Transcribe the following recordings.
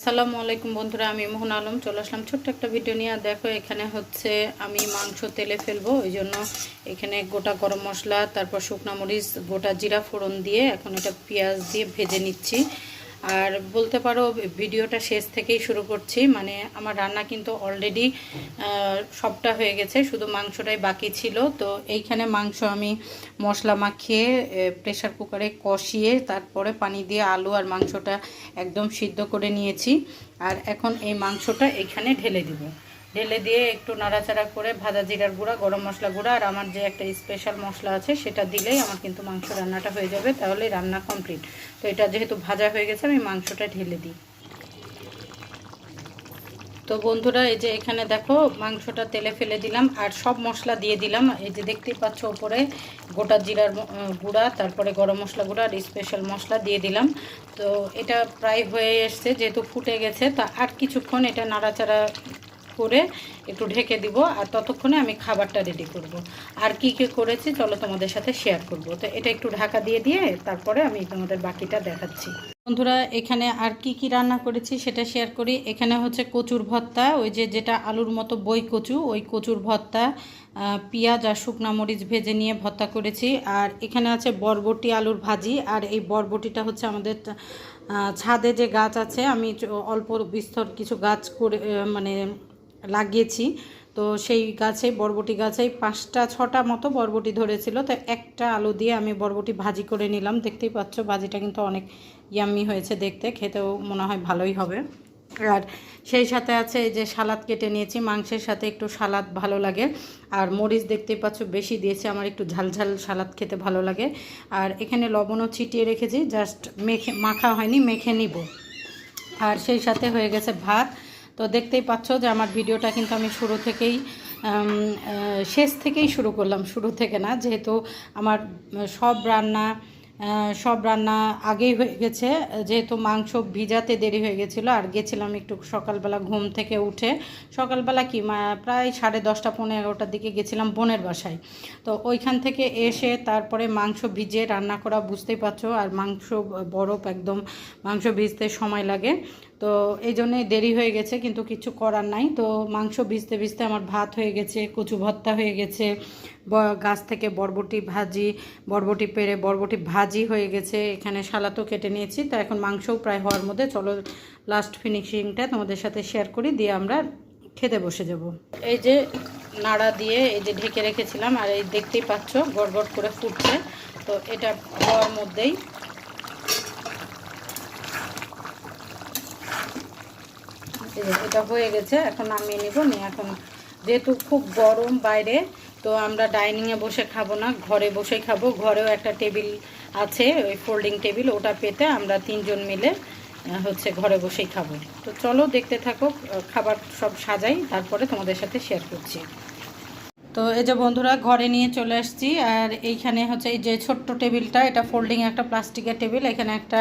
আসসালামু আলাইকুম বন্ধুরা, আমি মোহন আলম। চলে আসলাম ছোট্ট একটা ভিডিও নিয়ে। দেখো, এখানে হচ্ছে আমি মাংস তেলে ফেলব, ওই জন্য এখানে গোটা গরম মশলা, তারপর শুকনা মরিচ, গোটা জিরা ফোড়ন দিয়ে এখন এটা পেঁয়াজ দিয়ে ভেজে নিচ্ছি। আর বলতে পারো, ভিডিওটা শেষ থেকেই শুরু করছি। মানে আমার রান্না কিন্তু অলরেডি সবটা হয়ে গেছে, শুধু মাংসটাই বাকি ছিল। তো এইখানে মাংস আমি মশলা মাখিয়ে প্রেশার কুকারে কষিয়ে, তারপরে পানি দিয়ে আলু আর মাংসটা একদম সিদ্ধ করে নিয়েছি। আর এখন এই মাংসটা এখানে ঢেলে দিব। ঢেলে দিয়ে একটু নাড়াচাড়া করে ভাজা জিরার গুঁড়া, গরম মশলা গুঁড়া আর আমার যে একটা স্পেশাল মশলা আছে সেটা দিলেই আমার কিন্তু মাংস রান্নাটা হয়ে যাবে, তাহলে রান্না কমপ্লিট তো এটা যেহেতু ভাজা হয়ে গেছে, আমি মাংসটা ঢেলে দিই। তো বন্ধুরা, এই যে এখানে দেখো, মাংসটা তেলে ফেলে দিলাম আর সব মশলা দিয়ে দিলাম। এই যে দেখতেই পাচ্ছ ওপরে গোটা জিরার গুঁড়া, তারপরে গরম মশলা গুঁড়া আর স্পেশাল মশলা দিয়ে দিলাম। তো এটা প্রায় হয়ে এসছে, যেহেতু ফুটে গেছে, তা আর কিছুক্ষণ এটা নাড়াচাড়া করে একটু ঢেকে দিব আর ততক্ষণে আমি খাবারটা রেডি করব। আর কি কি করেছি চলো তোমাদের সাথে শেয়ার করব। তো এটা একটু ঢাকা দিয়ে দিয়ে তারপরে আমি তোমাদের বাকিটা দেখাচ্ছি। বন্ধুরা, এখানে আর কি কি রান্না করেছি সেটা শেয়ার করি। এখানে হচ্ছে কচুর ভর্তা, ওই যে যেটা আলুর মতো বই কচু, ওই কচুর ভর্তা পেঁয়াজ আর শুকনা মরিচ ভেজে নিয়ে ভর্তা করেছি। আর এখানে আছে বরবটি আলুর ভাজি। আর এই বরবটিটা হচ্ছে আমাদের ছাদে যে গাছ আছে, আমি অল্প বিস্তর কিছু গাছ করে মানে লাগিয়েছি। তো সেই গাছে, বরবটি গাছে পাঁচটা, ছটা মতো বরবটি ধরেছিল। তো একটা আলু দিয়ে আমি বরবটি ভাজি করে নিলাম। দেখতেই পাচ্ছ ভাজিটা কিন্তু অনেক ইয়াম্মি হয়েছে দেখতে। খেতেও মনে হয় ভালোই হবে। আর সেই সাথে আছে যে সালাদ কেটে নিয়েছি। মাংসের সাথে একটু সালাদ ভালো লাগে। আর মরিচ দেখতেই পাচ্ছ বেশি দিয়েছে। আমার একটু ঝালঝাল সালাদ খেতে ভালো লাগে। আর এখানে লবণও ছিটিয়ে রেখেছি। জাস্ট মেখে, মাখা হয়নি, মেখে নিব। আর সেই সাথে হয়ে গেছে ভাত। তো দেখতেই পাচ্ছ যে আমার ভিডিওটা কিন্তু আমি শুরু থেকেই শেষ থেকেই শুরু করলাম, শুরু থেকে না। যেহেতু আমার সব রান্না সব রান্না আগেই হয়ে গেছে। যেহেতু মাংস ভিজাতে দেরি হয়ে গেছিল, আর গেছিলাম একটু সকালবেলা ঘুম থেকে উঠে। সকালবেলা কি প্রায় সাড়ে দশটা পনেরো এগারোটার দিকে গেছিলাম বোনের বাসায়। তো ওইখান থেকে এসে তারপরে মাংস ভিজে রান্না করা বুঝতেই পারছ, আর মাংস বরফ একদম, মাংস ভিজতে সময় লাগে। তো এই জন্যই দেরি হয়ে গেছে, কিন্তু কিছু করার নাই। তো মাংস ভিজতে ভিজতে আমার ভাত হয়ে গেছে, কচু ভর্তা হয়ে গেছে গাছ থেকে বরবটি ভাজি, বরবটি পেরে বরবটি ভাজি হয়ে গেছে, এখানে সালাতও কেটে নিয়েছি। তো এখন মাংসও প্রায় হওয়ার মধ্যে, চলো লাস্ট ফিনিশিংটা তোমাদের সাথে শেয়ার করি, দিয়ে আমরা খেতে বসে যাব। এই যে নাড়া দিয়ে এই যে ঢেকে রেখেছিলাম, আর এই দেখতেই পাচ্ছ গড় গড় করে ফুটছে। তো এটা হওয়ার মধ্যেই এটা হয়ে গেছে, এখন নামিয়ে নিব। নিয়ে এখন যেহেতু খুব গরম বাইরে, তো আমরা ডাইনিংয়ে বসে খাব না, ঘরে বসে খাব। ঘরেও একটা টেবিল আছে, ওই ফোল্ডিং টেবিল, ওটা পেতে আমরা তিনজন মিলে হচ্ছে ঘরে বসেই খাব। তো চলো দেখতে থাকো খাবার সব সাজাই, তারপরে তোমাদের সাথে শেয়ার করছি। তো এই যে বন্ধুরা, ঘরে নিয়ে চলে আসছি, আর এইখানে হচ্ছে এই যে ছোট্ট টেবিলটা, এটা ফোল্ডিং একটা প্লাস্টিকের টেবিল, এখানে একটা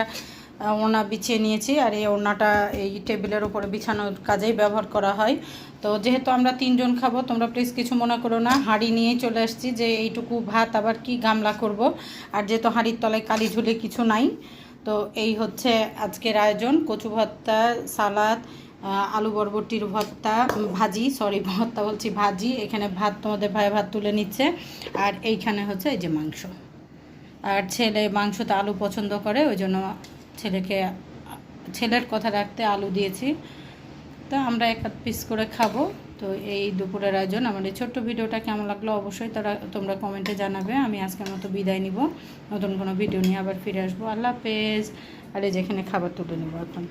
ওনা বিছিয়ে নিয়েছি আর এই ওনাটা এই টেবিলের উপরে বিছানোর কাজেই ব্যবহার করা হয়। তো যেহেতু আমরা তিনজন খাব, তোমরা প্লিজ কিছু মনে করো না। হাঁড়ি নিয়েই চলে আসছি যে এইটুকু ভাত আবার কি গামলা করব। আর যেহেতু হাঁড়ির তলায় কালি ঝুলে কিছু নাই, তো এই হচ্ছে আজকের আয়োজন। কচু ভর্তা, সালাদ আলু বরবটির ভর্তা, ভাজি সরি ভর্তা বলছি ভাজি। এখানে ভাত, তোমাদের ভাই ভাত তুলে নিচ্ছে। আর এইখানে হচ্ছে এই যে মাংস। আর ছেলে মাংসতে আলু পছন্দ করে, ওই জন্য ছেলেকে, ছেলের কথা রাখতে আলু দিয়েছি। তো আমরা এক পিস করে খাব। তো এই দুপুরের আয়োজন। আমার এই ছোট্ট ভিডিওটা কেমন লাগল অবশ্যই তারা, তোমরা কমেন্টে জানাবে। আমি আজকের মতো বিদায় নিব। নতুন কোনো ভিডিও নিয়ে আবার ফিরে আসব। আল্লাহ পেজ আর এই যেখানে খাবার তুলে নেব এখন।